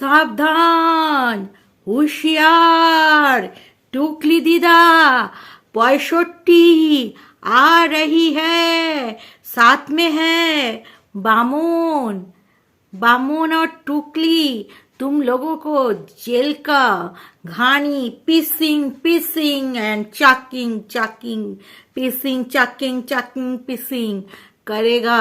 सावधान होशियार टुकली दीदा पैंसठी आ रही है साथ में है बामोन बामोन और टुकली तुम लोगों को जेल का घानी पीसिंग पीसिंग एंड चाकिंग चाकिंग पीसिंग चाकिंग चाकिंग पीसिंग करेगा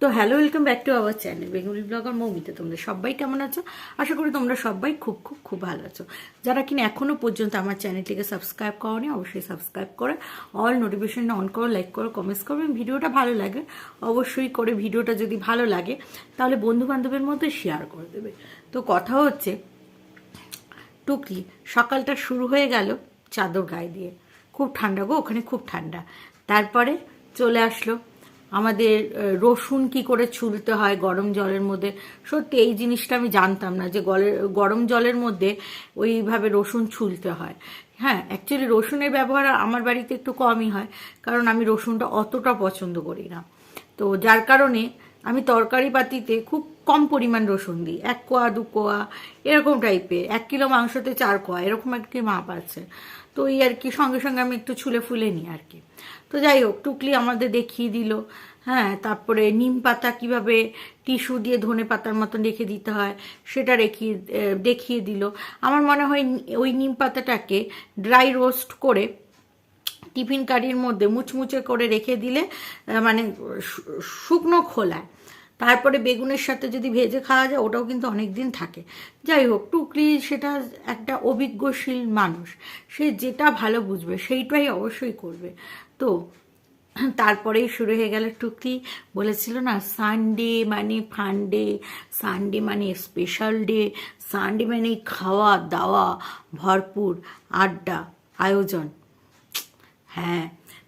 তো hello welcome back to our channel Bengali blogger মৌমিতে তোমরা সবাই কেমন আছো? আশা করি তোমরা সবাই খুব খুব খুব ভালো আছো। যারা কিনা এখনও পর্যন্ত আমার চ্যানেলটিকে সাবস্ক্রাইব করনি, অবশ্যই সাবস্ক্রাইব করে অল নোটিফিকেশন অন করো লাইক করো কমেন্টস করো ভিডিওটা ভালো লাগে, অবশ্যই করে ভিডিওটা যদি ভালো লাগে, তাহলে বন্ধু বান্ধবের মধ্যে শেয়ার করে দেবে। তো কথা হচ্ছে, টুকলি, সকালটা শুরু হয়ে গেল চাদর গায়ে দিয়ে। খুব ঠান্ডা গো, ওখানে খুব ঠান্ডা। তারপরে চলে আসলো আমাদের রসুন কি করে ছুলতে হয় গরম জলের মধ্যে? সত্যি এই জিনিসটা আমি জানতাম না যে গলের গরম জলের মধ্যে ওইভাবে রসুন ছুলতে হয়। হ্যাঁ অ্যাকচুয়ালি রসুনের ব্যবহার আমার বাড়িতে একটু কমই হয়, কারণ আমি রসুনটা অতটা পছন্দ করি না। তো যার কারণে আমি তরকারি পাতিতে খুব কম পরিমাণ রসুন দিই। এক কোয়া, দু কোয়া, এরকম টাইপের এক কিলো মাংসতে চার কোয়া, এরকম কি মাপ আছে। তো এই আর কি, সঙ্গে সঙ্গে আমি একটু ছুলে ফুলে নিই আর কি। তো যাই হোক, টুকলি আমাদের দেখিয়ে দিল। হ্যাঁ তারপরে নিম পাতা কীভাবে টিস্যু দিয়ে ধনে পাতার মতন রেখে দিতে হয়, সেটা রেখিয়ে দেখিয়ে দিল। আমার মনে হয় ওই নিম পাতাটাকে ড্রাই রোস্ট করে টিফিন কারির মধ্যে মুচমুচে করে রেখে দিলে মানে শুকনো খোলায়। তারপরে বেগুনের সাথে যদি ভেজে খাওয়া যায়, ওটাও কিন্তু অনেক দিন থাকে। যাই হোক টুকলি সেটা একটা অভিজ্ঞশীল মানুষ। সে যেটা ভালো বুঝবে, সেইটাই অবশ্যই করবে। তো তারপরেই শুরু হয়ে গেল টুকলি বলেছিল না সানডে মানে ফান্ডে সানডে মানে স্পেশাল ডে সানডে মানে খাওয়া দাওয়া, ভরপুর আড্ডা, আয়োজন। হ্যাঁ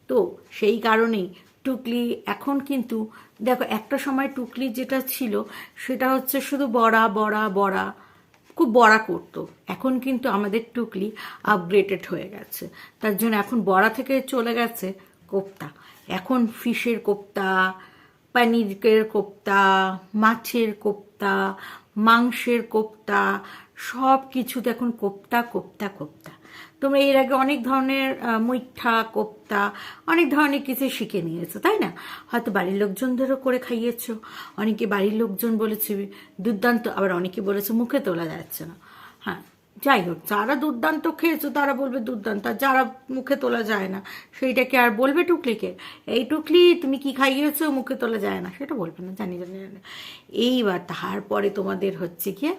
তো সেই কারণেই টুকলি এখন কিন্তু দেখো, একটা সময় টুকলি যেটা ছিল, সেটা হচ্ছে শুধু বড়া বড়া বড়া, খুব বড়া করতো। এখন কিন্তু আমাদের টুকলি আপগ্রেডেড হয়ে গেছে। তার জন্য এখন বড়া থেকে চলে গেছে কোপ্তা। এখন ফিশের কোপ্তা, পনিরের কোপ্তা, মাছের কোপ্তা, মাংসের কোপ্তা সব কিছুতে এখন কোপ্তা কোপ্তা কোপ্তা। তোমরা এর আগে অনেক ধরনের মুইঠা কোপ্তা, অনেক ধরনের কিছু শিখে নিয়েছো, তাই না? হয়তো বাড়ির লোকজনদেরও করে খাইয়েছো। অনেকে বাড়ির লোকজন বলেছে, দুর্দান্ত, আবার অনেকে বলেছে মুখে তোলা যাচ্ছে না। হ্যাঁ যাই হোক, যারা দুর্দান্ত খেয়েছো, তারা বলবে দুর্দান্ত, আর যারা মুখে তোলা যায় না, সেইটাকে আর বলবে টুকলিকে? এই টুকলি, তুমি কি খাইয়েছো, মুখে তোলা যায় না, সেটা বলবে না, জানি জানি জানি এইবার তারপরে তোমাদের হচ্ছে গিয়ে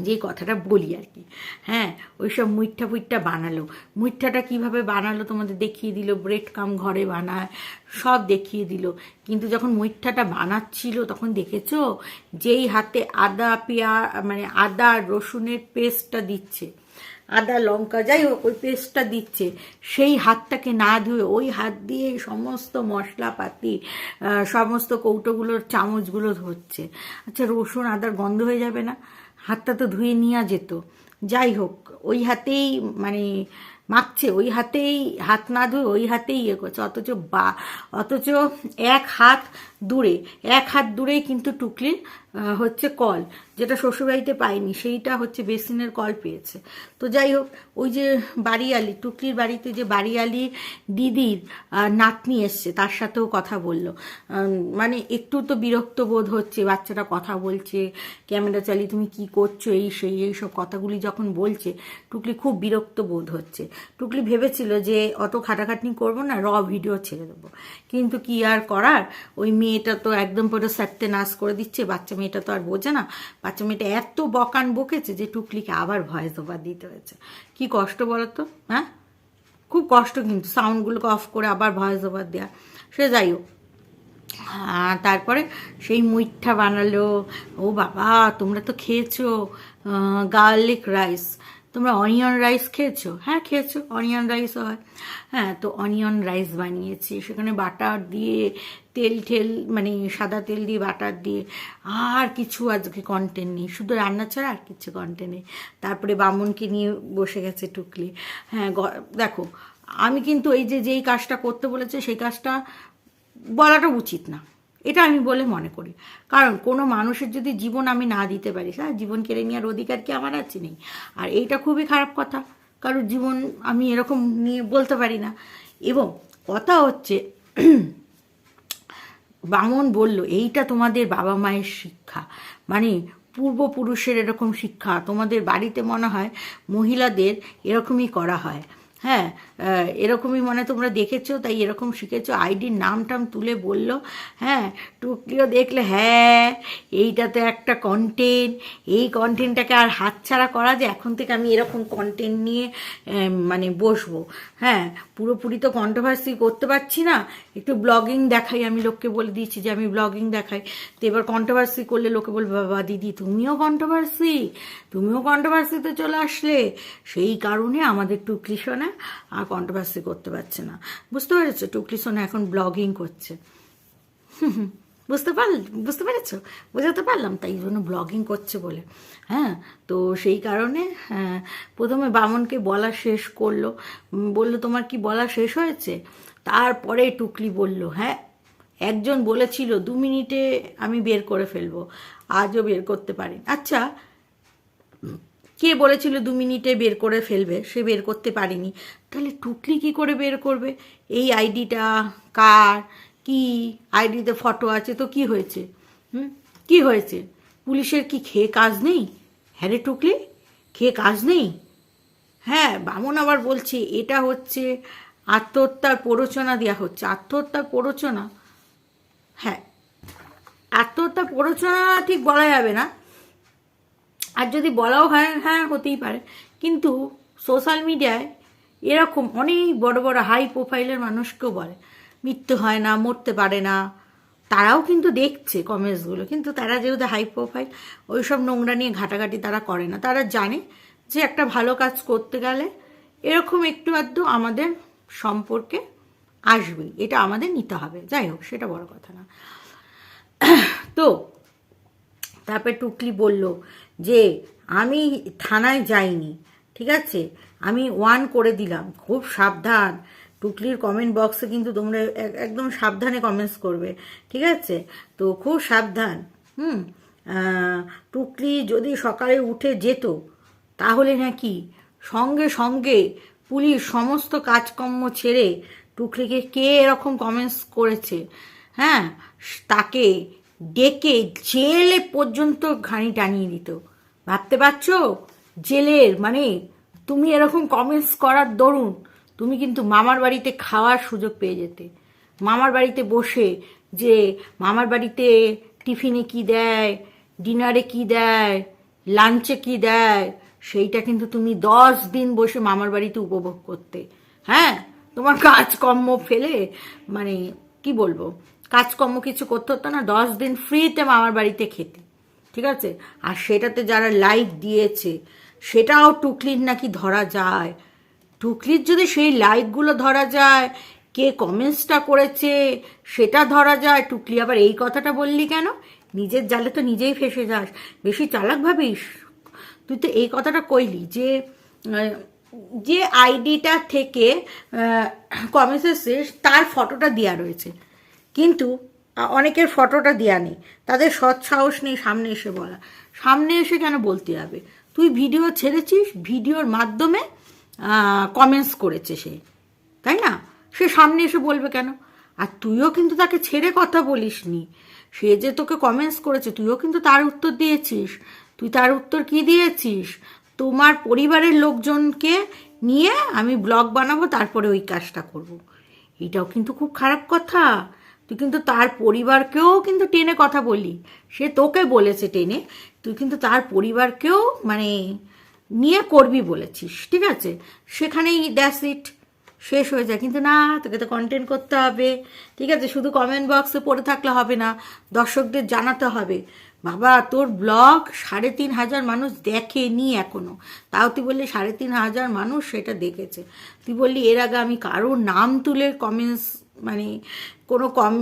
যে কথাটা বলি আর কি। হ্যাঁ ওই সব মুইঠা ফুইঠা বানালো। মুইঠাটা কীভাবে বানালো তোমাদের দেখিয়ে দিল ব্রেড কাম ঘরে বানায়, সব দেখিয়ে দিল। কিন্তু যখন মুইঠাটা বানাচ্ছিল, তখন দেখেছ? যেই হাতে আদা, পেঁয়া মানে আদা রসুনের পেস্টটা দিচ্ছে। আদা, লঙ্কা, যাই হোক, ওই পেস্টটা দিচ্ছে। সেই হাতটাকে না ধুয়ে, ওই হাত দিয়ে সমস্ত মশলাপাতি সমস্ত কৌটোগুলোর চামচগুলো ধরছে। আচ্ছা রসুন, আদার গন্ধ হয়ে যাবে না? হাতটা তো ধুয়ে নিয়ে যেত। যাই হোক, ওই হাতেই মানে মাখছে, ওই হাতেই, হাত না ধুয়ে ওই হাতেই ইয়ে করছে। অথচ বা, অথচ এক হাত দূরে, এক হাত দূরেই কিন্তু টুকলির হচ্ছে কল, যেটা শ্বশুরবাড়িতে পায়নি সেইটা হচ্ছে বেসিনের কল পেয়েছে। তো যাই হোক, ওই যে বাড়িয়ালি, টুকলির বাড়িতে যে বাড়িয়ালি দিদির নাতনি এসছে, তার সাথেও কথা বলল। মানে একটু তো বিরক্ত বোধ হচ্ছে, বাচ্চাটা কথা বলছে, ক্যামেরা চালিয়ে, তুমি কি করছ? এই, সেই, এই সব কথাগুলি যখন বলছে, টুকলি খুব বিরক্ত বোধ হচ্ছে। টুকলি ভেবেছিল যে, অত খাটাখাটনি করব না, র ভিডিও ছেড়ে দেবো। কিন্তু কি আর করার, ওই মেয়েটা তো একদম পুরো সাথে নাশ করে দিচ্ছে, বাচ্চা মেয়েটা তো আর বোঝে না। বাচ্চা মেয়েটা এত বকান বকেছে যে টুকলিকে আবার ভয়েস ওভার দিতে হয়েছে। কি কষ্ট বলো তো হ্যাঁ? খুব কষ্ট কিন্তু সাউন্ডগুলোকে অফ করে আবার ভয়েস ওভার দেওয়া সে যাই হোক তারপরে সেই মুইঠা বানালো। ও বাবা, তোমরা তো খেয়েছো গার্লিক রাইস তোমরা অনিয়ন রাইস খেয়েছো? হ্যাঁ খেয়েছো। অনিয়ন রাইসও হয়। হ্যাঁ তো অনিয়ন রাইস বানিয়েছি। সেখানে বাটার দিয়ে তেল ঠেল মানে সাদা তেল দিয়ে বাটার দিয়ে আর কিছু আজকে কন্টেন্ট নেই। শুধু রান্না ছাড়া আর কিছু কন্টেন্ট নেই। তারপরে বামুনকে নিয়ে বসে গেছে টুকলি। হ্যাঁ দেখো, আমি কিন্তু এই যে যেই কাজটা করতে বলেছে, সেই কাজটা বলাটা উচিত না। এটা আমি বলে মনে করি। কারণ কোনো মানুষের যদি জীবন আমি না দিতে পারি হ্যাঁ জীবন কেড়ে নেওয়ার অধিকার কি আমার আছে নেই? আর এইটা খুবই খারাপ কথা। কারণ জীবন আমি এরকম নিয়ে বলতে পারি না। এবং কথা হচ্ছে, বামন বলল, এইটা তোমাদের বাবা মায়ের শিক্ষা। মানে পূর্বপুরুষের এরকম শিক্ষা। তোমাদের বাড়িতে মনে হয় মহিলাদের এরকমই করা হয়। হ্যাঁ এরকমই মানে তোমরা দেখেছ, তাই এরকম শিখেছো। আইডির নাম টাম তুলে বলল হ্যাঁ টুকলিও দেখলে হ্যাঁ এইটা তো একটা কন্টেন্ট এই কন্টেন্টটাকে আর হাতছাড়া করা যায় এখন থেকে আমি এরকম কন্টেন্ট নিয়ে মানে বসবো। হ্যাঁ পুরোপুরি তো কন্ট্রোভার্সি করতে পারছি না। একটু ব্লগিং দেখাই, আমি লোককে বলে দিয়েছি যে আমি ব্লগিং দেখাই। তো এবার কন্ট্রোভার্সি করলে লোকে বলবে, বাবা, দিদি, তুমিও কন্ট্রোভার্সি তুমিও কন্ট্রোভার্সিতে চলে আসলে? সেই কারণে আমাদের টুকলি সোনা আর কন্ট্রোভার্সি করতে পারছে না। বুঝতে পেরেছ? টুকলি সোনা এখন ব্লগিং করছে। বুঝতে পারল বুঝতে পেরেছ? বোঝাতে পারলাম তাই জন্য ব্লগিং করছে বলে। হ্যাঁ? তো সেই কারণে হ্যাঁ, প্রথমে বামনকে বলা শেষ করল। বলল তোমার কি বলা শেষ হয়েছে? তারপরে টুকলি বলল হ্যাঁ একজন বলেছিল দু মিনিটে আমি বের করে ফেলব। আজও বের করতে পারি আচ্ছা কে বলেছিল দু মিনিটে বের করে ফেলবে? সে বের করতে পারেনি। তাহলে টুকলি কি করে বের করবে? এই আইডিটা কার? কি আইডিতে ফটো আছে? তো কি হয়েছে? হুম? কি হয়েছে? পুলিশের কি খেয়ে কাজ নেই? হ্যাঁ রে টুকলি, খেয়ে কাজ নেই? হ্যাঁ বামন আবার বলছে, এটা হচ্ছে আত্মহত্যার প্ররোচনা দেওয়া হচ্ছে। আত্মহত্যার প্ররোচনা? হ্যাঁ আত্মহত্যার প্ররোচনা ঠিক বলা যাবে না। আর যদি বলাও হয় হ্যাঁ হতেই পারে। কিন্তু সোশ্যাল মিডিয়ায় এরকম অনেক বড় বড় হাই প্রোফাইলের মানুষকেও বলে, মৃত্যু হয় না, মরতে পারে না। তারাও কিন্তু দেখছে কমেন্টসগুলো কিন্তু তারা যেহেতু হাই প্রোফাইল ওই সব নোংরা নিয়ে ঘাটাঘাটি তারা করে না। তারা জানে যে একটা ভালো কাজ করতে গেলে এরকম একটু আধটু আমাদের সম্পর্কে আসবে। এটা আমাদের নিতে হবে। যাই হোক, সেটা বড় কথা না। তো, তারপরে টুকলি বলল যে আমি থানায় যাইনি, ঠিক আছে? আমি ওয়ান করে দিলাম। খুব সাবধান। টুকলির কমেন্ট বক্সে কিন্তু তোমরা একদম সাবধানে কমেন্টস করবে, ঠিক আছে? তো খুব সাবধান, হুম? টুকলি যদি সকালে উঠে যেত, তাহলে নাকি সঙ্গে সঙ্গে পুলিশ সমস্ত কাজকর্ম ছেড়ে টুকলিকে কে এরকম কমেন্টস করেছে হ্যাঁ? তাকে ডেকে জেলে পর্যন্ত ঘানি টানিয়ে দিত। ভাবতে পারছ? জেলের মানে তুমি এরকম কমেন্টস করার দরুন তুমি কিন্তু মামার বাড়িতে খাওয়ার সুযোগ পেয়ে যেতে। মামার বাড়িতে বসে যে মামার বাড়িতে টিফিনে কি দেয় ডিনারে কি দেয় লাঞ্চে কি দেয়, সেইটা কিন্তু তুমি দশ দিন বসে মামার বাড়িতে উপভোগ করতে। হ্যাঁ? তোমার কাজকর্ম ফেলে মানে কি বলব? কাজকর্ম কিছু করতে হতো না, দশ দিন ফ্রিতে মামার বাড়িতে খেতে। ঠিক আছে? আর সেটাতে যারা লাইক দিয়েছে, সেটাও টুকলির নাকি ধরা যায়। টুকলির যদি সেই লাইকগুলো ধরা যায়, কে কমেন্টসটা করেছে, সেটা ধরা যায়, টুকলি আবার এই কথাটা বললি কেন? নিজের জালে তো নিজেই ফেসে যাস। বেশি চালাক ভাবিস? তুই তো এই কথাটা কইলি যে যে আইডিটা থেকে কমেন্টস এসছে, তার ফটোটা দেওয়া রয়েছে। কিন্তু অনেকের ফটোটা দেওয়া নেই তাদের সৎ সাহস নেই সামনে এসে বলা। সামনে এসে কেন বলতে হবে? তুই ভিডিও ছেড়েছিস, ভিডিওর মাধ্যমে কমেন্টস করেছে সে। তাই না? সে সামনে এসে বলবে কেন? আর তুইও কিন্তু তাকে ছেড়ে কথা বলিসনি। সে যে তোকে কমেন্টস করেছে, তুইও কিন্তু তার উত্তর দিয়েছিস। তুই তার উত্তর কি দিয়েছিস? তোমার পরিবারের লোকজনকে নিয়ে আমি ব্লগ বানাবো, তারপরে ওই কাজটা করব। এটাও কিন্তু খুব খারাপ কথা। তুই কিন্তু তার পরিবারকেও কিন্তু টেনে কথা বলি সে তোকে বলেছে টেনে, তুই কিন্তু তার পরিবারকেও মানে নিয়ে করবি বলেছিস, ঠিক আছে? সেখানেই দ্যাস ইট শেষ হয়ে যায়। কিন্তু না, তোকে তো কন্টেন্ট করতে হবে, ঠিক আছে? শুধু কমেন্ট বক্সে পড়ে থাকলে হবে না, দর্শকদের জানাতে হবে। বাবা, তোর ব্লগ সাড়ে তিন হাজার মানুষ দেখেনি এখনও। তাও তুই বললি সাড়ে তিন হাজার মানুষ সেটা দেখেছে। তুই বললি, এর আগে আমি কারোর নাম তুলে কমেন্টস মানে কোনো কম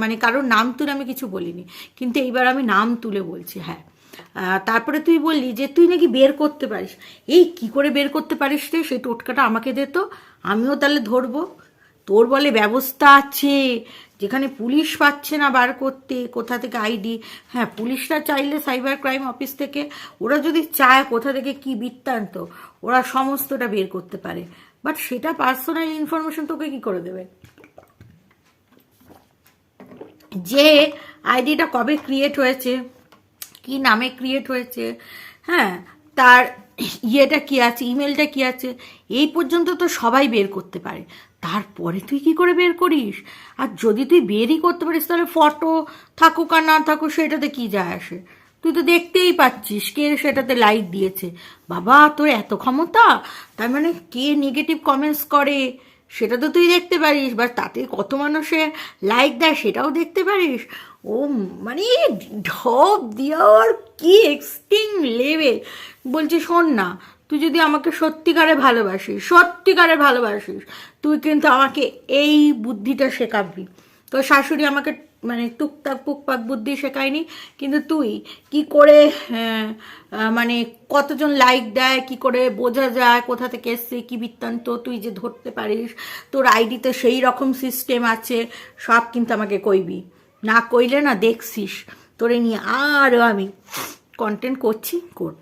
মানে কারোর নাম তুলে আমি কিছু বলিনি। কিন্তু এইবার আমি নাম তুলে বলছি হ্যাঁ। তারপরে তুই বললি যে তুই নাকি বের করতে পারিস। এই কি করে বের করতে পারিস রে? সেই টোটকাটা আমাকে দে তো, আমিও তাহলে ধরবো। তোর বলে ব্যবস্থা আছে, যেখানে পুলিশ পাচ্ছে না বার করতে, কোথা থেকে আইডি। হ্যাঁ পুলিশরা চাইলে সাইবার ক্রাইম অফিস থেকে, ওরা যদি চায় কোথা থেকে কি বৃত্তান্ত, ওরা সমস্তটা বের করতে পারে। বাট সেটা পার্সোনাল ইনফরমেশন তোকে কি করে দেবে? যে আইডিটা কবে ক্রিয়েট হয়েছে, কি নামে ক্রিয়েট হয়েছে হ্যাঁ তার ইয়েটা কি আছে ইমেলটা কি আছে, এই পর্যন্ত তো সবাই বের করতে পারে। তারপরে তুই কি করে বের করিস? আর যদি তুই বেরই করতে পারিস, তাহলে ফটো থাকুক আর না থাকুক, সেটাতে কি যায় আসে? তুই তো দেখতেই পাচ্ছিস কে সেটাতে লাইক দিয়েছে। বাবা, তোর এত ক্ষমতা? তার মানে কে নেগেটিভ কমেন্টস করে? সেটা তো তুই দেখতে পারিস বা তাতে কত মানুষে লাইক দেয় সেটাও দেখতে পারিস। ও মানে ঢপ দেওয়ার কি এক্সট্রিম লেভেল বলছি, শোন না, তুই যদি আমাকে সত্যিকারে ভালোবাসিস সত্যিকারে ভালোবাসিস, তুই কিন্তু আমাকে এই বুদ্ধিটা শেখাবি। তোর শাশুড়ি আমাকে মানে টুকটাক পুকপাক বুদ্ধি শেখায়নি। কিন্তু তুই কি করে হ্যাঁ, মানে কতজন লাইক দেয় কি করে বোঝা যায় কোথা থেকে এসছে কী বৃত্তান্ত তুই যে ধরতে পারিস তোর আইডিতে সেই রকম সিস্টেম আছে সব কিন্তু আমাকে কইবি। না কইলে না দেখছিস। তোরে নিয়ে আরও আমি কন্টেন্ট করছি করব।